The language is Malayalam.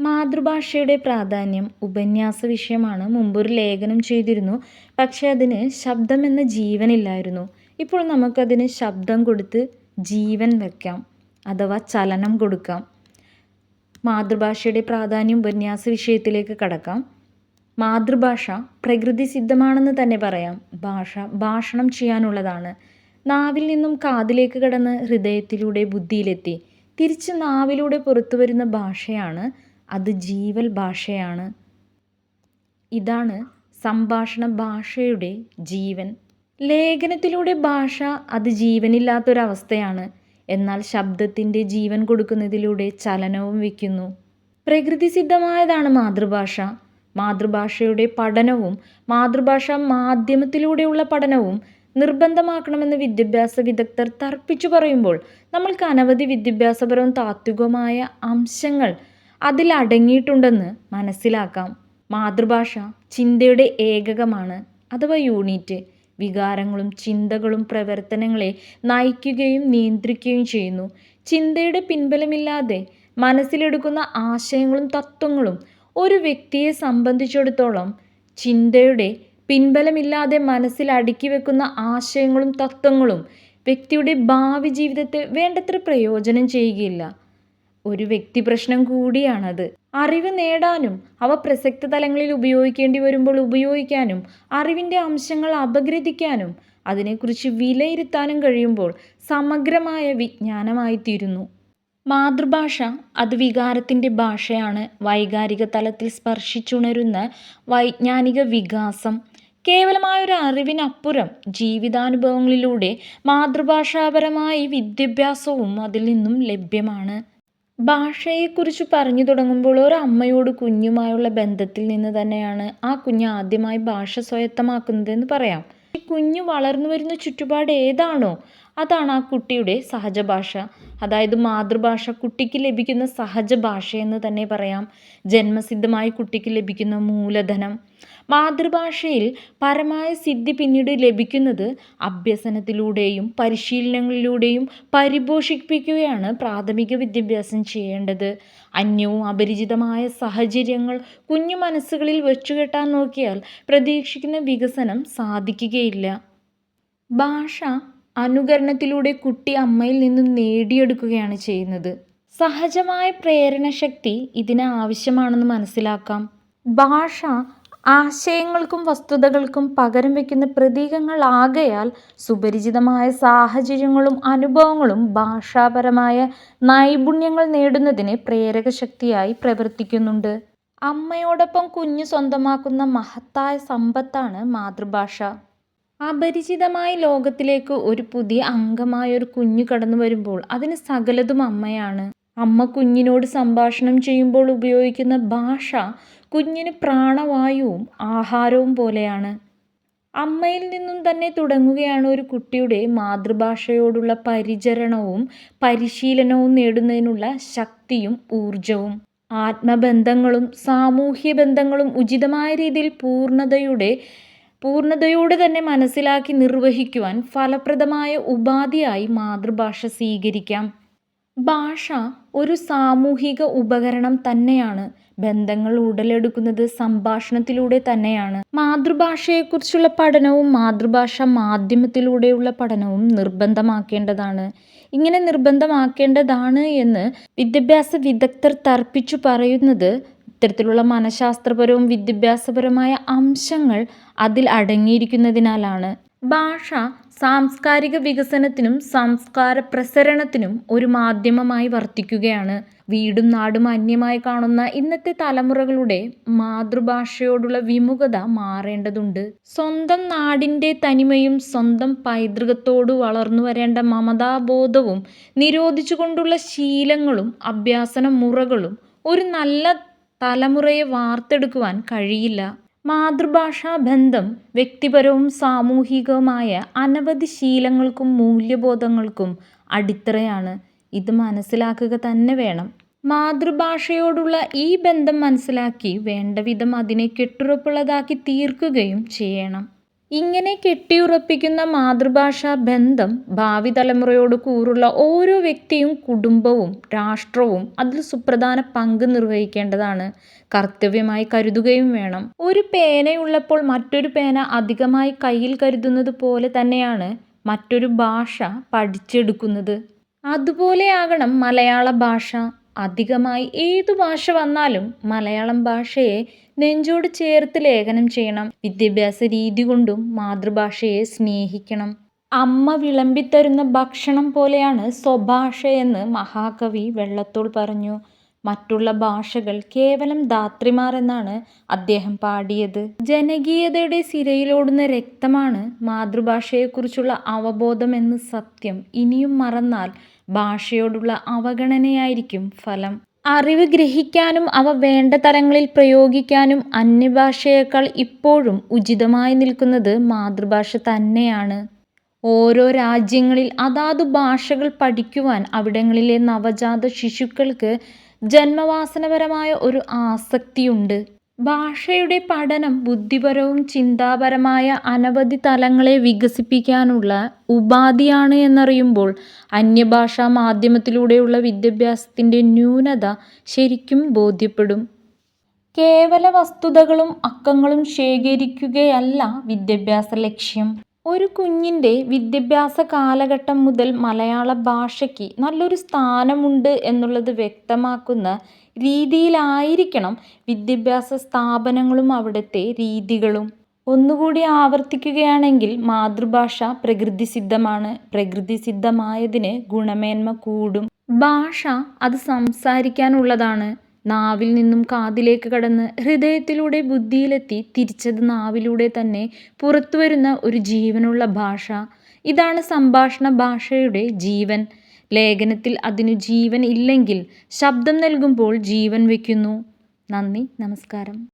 മാതൃഭാഷയുടെ പ്രാധാന്യം ഉപന്യാസ വിഷയമാണ് മുമ്പൊരു ലേഖനം ചെയ്തിരുന്നു. പക്ഷേ അതിന് ശബ്ദമെന്ന ജീവനില്ലായിരുന്നു. ഇപ്പോൾ നമുക്കതിന് ശബ്ദം കൊടുത്ത് ജീവൻ വയ്ക്കാം അഥവാ ചലനം കൊടുക്കാം. മാതൃഭാഷയുടെ പ്രാധാന്യം ഉപന്യാസ വിഷയത്തിലേക്ക് കടക്കാം. മാതൃഭാഷ പ്രകൃതി സിദ്ധമാണെന്ന് തന്നെ പറയാം. ഭാഷ ഭാഷണം ചെയ്യാനുള്ളതാണ്. നാവിൽ നിന്നും കാതിലേക്ക് കടന്ന് ഹൃദയത്തിലൂടെ ബുദ്ധിയിലെത്തി. തിരിച്ച് നാവിലൂടെ പുറത്തു വരുന്ന ഭാഷയാണ് അത് ജീവൽ ഭാഷയാണ്. ഇതാണ് സംഭാഷണ ഭാഷയുടെ ജീവൻ. ലേഖനത്തിലൂടെ ഭാഷ അത് ജീവനില്ലാത്തൊരവസ്ഥയാണ്. എന്നാൽ ശബ്ദത്തിന്റെ ജീവൻ കൊടുക്കുന്നതിലൂടെ ചലനവും വയ്ക്കുന്നു. പ്രകൃതിസിദ്ധമായതാണ് മാതൃഭാഷ. മാതൃഭാഷയുടെ പഠനവും മാതൃഭാഷ മാധ്യമത്തിലൂടെയുള്ള പഠനവും നിർബന്ധമാക്കണമെന്ന് വിദ്യാഭ്യാസ വിദഗ്ധർ തർപ്പിച്ചു പറയുമ്പോൾ നമ്മൾക്ക് അനവധി വിദ്യാഭ്യാസപരവും താത്വികവുമായ അംശങ്ങൾ അതിൽ അടങ്ങിയിട്ടുണ്ടെന്ന് മനസ്സിലാക്കാം. മാതൃഭാഷ ചിന്തയുടെ ഏകകമാണ്. അഥവാ യൂണിറ്റ് വികാരങ്ങളും ചിന്തകളും പ്രവർത്തനങ്ങളെ നയിക്കുകയും നിയന്ത്രിക്കുകയും ചെയ്യുന്നു. ചിന്തയുടെ പിൻബലമില്ലാതെ മനസ്സിലെടുക്കുന്ന ആശയങ്ങളും തത്വങ്ങളും ഒരു വ്യക്തിയെ സംബന്ധിച്ചിടത്തോളം ചിന്തയുടെ പിൻബലമില്ലാതെ മനസ്സിൽ അടുക്കി വെക്കുന്ന ആശയങ്ങളും തത്വങ്ങളും വ്യക്തിയുടെ ഭാവി ജീവിതത്തെ വേണ്ടത്ര പ്രയോജനം ചെയ്യുകയില്ല. ഒരു വ്യക്തി പ്രശ്നം കൂടിയാണത്. അറിവ് നേടാനും അവ പ്രസക്ത തലങ്ങളിൽ ഉപയോഗിക്കേണ്ടി വരുമ്പോൾ ഉപയോഗിക്കാനും അറിവിന്റെ അംശങ്ങൾ അപഗ്രഥിക്കാനും അതിനെക്കുറിച്ച് വിലയിരുത്താനും കഴിയുമ്പോൾ സമഗ്രമായ വിജ്ഞാനമായി തീരുന്നു മാതൃഭാഷ അത് വികാരത്തിന്റെ ഭാഷയാണ്. വൈകാരിക തലത്തിൽ സ്പർശിച്ചുണരുന്ന വൈജ്ഞാനിക വികാസം. കേവലമായൊരു അറിവിനപ്പുറം ജീവിതാനുഭവങ്ങളിലൂടെ മാതൃഭാഷാപരമായി വിദ്യാഭ്യാസവും അതിൽ നിന്നും ലഭ്യമാണ്. ഭാഷയെക്കുറിച്ച് പറഞ്ഞു തുടങ്ങുമ്പോൾ ഒരു അമ്മയോട് കുഞ്ഞുമായുള്ള ബന്ധത്തിൽ നിന്ന് തന്നെയാണ് ആ കുഞ്ഞ് ആദ്യമായി ഭാഷ സ്വായത്തമാക്കുന്നതെന്ന് പറയാം. ഈ കുഞ്ഞ് വളർന്നു വരുന്ന ചുറ്റുപാട് ഏതാണോ അതാണ് ആ കുട്ടിയുടെ സഹജ ഭാഷ അതായത് മാതൃഭാഷ കുട്ടിക്ക് ലഭിക്കുന്ന സഹജ ഭാഷയെന്ന് തന്നെ പറയാം. ജന്മസിദ്ധമായി കുട്ടിക്ക് ലഭിക്കുന്ന മൂലധനം. മാതൃഭാഷയിൽ പരമായ സിദ്ധി പിന്നീട് ലഭിക്കുന്നത് അഭ്യസനത്തിലൂടെയും പരിശീലനങ്ങളിലൂടെയും പരിപോഷിപ്പിക്കുകയാണ് പ്രാഥമിക വിദ്യാഭ്യാസം ചെയ്യേണ്ടത്. അന്യവും അപരിചിതമായ സാഹചര്യങ്ങൾ കുഞ്ഞു മനസ്സുകളിൽ വെച്ചുകെട്ടാൻ നോക്കിയാൽ പ്രതീക്ഷിക്കുന്ന വികസനം സാധിക്കുകയില്ല. ഭാഷ അനുകരണത്തിലൂടെ കുട്ടി അമ്മയിൽ നിന്നും നേടിയെടുക്കുകയാണ് ചെയ്യുന്നത്. സഹജമായ പ്രേരണശക്തി ഇതിന് ആവശ്യമാണെന്ന് മനസ്സിലാക്കാം. ഭാഷ ആശയങ്ങൾക്കും വസ്തുതകൾക്കും പകരം വയ്ക്കുന്ന പ്രതീകങ്ങളാകയാൽ സുപരിചിതമായ സാഹചര്യങ്ങളും അനുഭവങ്ങളും ഭാഷാപരമായ നൈപുണ്യങ്ങൾ നേടുന്നതിന് പ്രേരക ശക്തിയായി പ്രവർത്തിക്കുന്നുണ്ട്. അമ്മയോടൊപ്പം കുഞ്ഞ് സ്വന്തമാക്കുന്ന മഹത്തായ സമ്പത്താണ് മാതൃഭാഷ. അപരിചിതമായ ലോകത്തിലേക്ക് ഒരു പുതിയ അംഗമായ ഒരു കുഞ്ഞു കടന്നു വരുമ്പോൾ അതിന് സകലതും അമ്മയാണ്. അമ്മ കുഞ്ഞിനോട് സംഭാഷണം ചെയ്യുമ്പോൾ ഉപയോഗിക്കുന്ന ഭാഷ കുഞ്ഞിന് പ്രാണവായുവും ആഹാരവും പോലെയാണ്. അമ്മയിൽ നിന്നും തന്നെ തുടങ്ങുകയാണ് ഒരു കുട്ടിയുടെ മാതൃഭാഷയോടുള്ള പരിചരണവും പരിശീലനവും നേടുന്നതിനുള്ള ശക്തിയും ഊർജവും. ആത്മബന്ധങ്ങളും സാമൂഹ്യ ബന്ധങ്ങളും ഉചിതമായ രീതിയിൽ പൂർണതയുടെ പൂർണതയോടെ തന്നെ മനസ്സിലാക്കി നിർവഹിക്കുവാൻ ഫലപ്രദമായ ഉപാധിയായി മാതൃഭാഷ സ്വീകരിക്കാം. ഭാഷ ഒരു സാമൂഹിക ഉപകരണം തന്നെയാണ്. ബന്ധങ്ങൾ ഉടലെടുക്കുന്നത് സംഭാഷണത്തിലൂടെ തന്നെയാണ്. മാതൃഭാഷയെക്കുറിച്ചുള്ള പഠനവും മാതൃഭാഷ മാധ്യമത്തിലൂടെയുള്ള പഠനവും നിർബന്ധമാക്കേണ്ടതാണ്. ഇങ്ങനെ നിർബന്ധമാക്കേണ്ടതാണ് എന്ന് വിദ്യാഭ്യാസ വിദഗ്ധർ തർപ്പിച്ചു പറയുന്നത് ഇത്തരത്തിലുള്ള മനഃശാസ്ത്രപരവും വിദ്യാഭ്യാസപരമായ അംശങ്ങൾ അതിൽ അടങ്ങിയിരിക്കുന്നതിനാലാണ്. ഭാഷ സാംസ്കാരിക വികസനത്തിനും സംസ്കാര പ്രസരണത്തിനും ഒരു മാധ്യമമായി വർത്തിക്കുകയാണ്. വീടും നാടും അന്യമായി കാണുന്ന ഇന്നത്തെ തലമുറകളുടെ മാതൃഭാഷയോടുള്ള വിമുഖത മാറേണ്ടതുണ്ട്. സ്വന്തം നാടിന്റെ തനിമയും സ്വന്തം പൈതൃകത്തോട് വളർന്നു വരേണ്ട മമതാബോധവും നിരോധിച്ചുകൊണ്ടുള്ള ശീലങ്ങളും അഭ്യാസന മുറകളും ഒരു നല്ല തലമുറയെ വാർത്തെടുക്കുവാൻ കഴിയില്ല. മാതൃഭാഷാ ബന്ധം വ്യക്തിപരവും സാമൂഹികവുമായ അനവധി ശീലങ്ങൾക്കും മൂല്യബോധങ്ങൾക്കും അടിത്തറയാണ്. ഇത് മനസ്സിലാക്കുക തന്നെ വേണം. മാതൃഭാഷയോടുള്ള ഈ ബന്ധം മനസ്സിലാക്കി വേണ്ടവിധം അതിനെ കെട്ടുറപ്പുള്ളതാക്കി തീർക്കുകയും ചെയ്യണം. ഇങ്ങനെ കെട്ടിയുറപ്പിക്കുന്ന മാതൃഭാഷാ ബന്ധം ഭാവി തലമുറയോട് കൂറുള്ള ഓരോ വ്യക്തിയും കുടുംബവും രാഷ്ട്രവും അതിൽ സുപ്രധാന പങ്ക് നിർവഹിക്കേണ്ടതാണ്. കർത്തവ്യമായി കരുതുകയും വേണം. ഒരു പേനയുള്ളപ്പോൾ മറ്റൊരു പേന അധികമായി കയ്യിൽ കരുതുന്നത് പോലെ തന്നെയാണ് മറ്റൊരു ഭാഷ പഠിച്ചെടുക്കുന്നത്. അതുപോലെയാകണം മലയാള ഭാഷ. അധികമായി ഏതു ഭാഷ വന്നാലും മലയാളം ഭാഷയെ നെഞ്ചോട് ചേർത്ത് ലേഖനം ചെയ്യണം. വിദ്യാഭ്യാസ രീതി കൊണ്ടും മാതൃഭാഷയെ സ്നേഹിക്കണം. അമ്മ വിളമ്പിത്തരുന്ന ഭക്ഷണം പോലെയാണ് സ്വഭാഷയെന്ന് മഹാകവി വെള്ളത്തോൾ പറഞ്ഞു. മറ്റുള്ള ഭാഷകൾ കേവലം ധാത്രിമാർ എന്നാണ് അദ്ദേഹം പാടിയത്. ജനകീയതയുടെ സിരയിലോടുന്ന രക്തമാണ് മാതൃഭാഷയെക്കുറിച്ചുള്ള അവബോധമെന്ന് സത്യം. ഇനിയും മറന്നാൽ ഭാഷയോടുള്ള അവഗണനയായിരിക്കും ഫലം. അറിവ് ഗ്രഹിക്കാനും അവ വേണ്ട തലങ്ങളിൽ പ്രയോഗിക്കാനും അന്യഭാഷയേക്കാൾ ഇപ്പോഴും ഉചിതമായി നിൽക്കുന്നത് മാതൃഭാഷ തന്നെയാണ്. ഓരോ രാജ്യങ്ങളിൽ അതാതു ഭാഷകൾ പഠിക്കുവാൻ അവിടങ്ങളിലെ നവജാത ശിശുക്കൾക്ക് ജന്മവാസനപരമായ ഒരു ആസക്തിയുണ്ട്. ഭാഷയുടെ പഠനം ബുദ്ധിപരവും ചിന്താപരമായ അനവധി തലങ്ങളെ വികസിപ്പിക്കാനുള്ള ഉപാധിയാണ് എന്നറിയുമ്പോൾ അന്യഭാഷാ മാധ്യമത്തിലൂടെയുള്ള വിദ്യാഭ്യാസത്തിന്റെ ന്യൂനത ശരിക്കും ബോധ്യപ്പെടും. കേവല വസ്തുതകളും അക്കങ്ങളും ശേഖരിക്കുകയല്ല വിദ്യാഭ്യാസ ലക്ഷ്യം. ഒരു കുഞ്ഞിന്റെ വിദ്യാഭ്യാസ കാലഘട്ടം മുതൽ മലയാള ഭാഷയ്ക്ക് നല്ലൊരു സ്ഥാനമുണ്ട് എന്നുള്ളത് വ്യക്തമാക്കുന്ന രീതിയിലായിരിക്കണം വിദ്യാഭ്യാസ സ്ഥാപനങ്ങളും അവിടുത്തെ രീതികളും. ഒന്നുകൂടി ആവർത്തിക്കുകയാണെങ്കിൽ മാതൃഭാഷ പ്രകൃതിസിദ്ധമാണ്. പ്രകൃതിസിദ്ധമായതിന് ഗുണമേന്മ കൂടും. ഭാഷ അത് സംസാരിക്കാനുള്ളതാണ്. നാവിൽ നിന്നും കാതിലേക്ക് കടന്ന് ഹൃദയത്തിലൂടെ ബുദ്ധിയിലെത്തി തിരിച്ചത് നാവിലൂടെ തന്നെ പുറത്തു വരുന്ന ഒരു ജീവനുള്ള ഭാഷ. ഇതാണ് സംഭാഷണ ഭാഷയുടെ ജീവൻ. ലേഖനത്തിൽ അതിനു ജീവൻ ഇല്ലെങ്കിൽ ശബ്ദം നൽകുമ്പോൾ ജീവൻ വയ്ക്കുന്നു. നന്ദി നമസ്കാരം.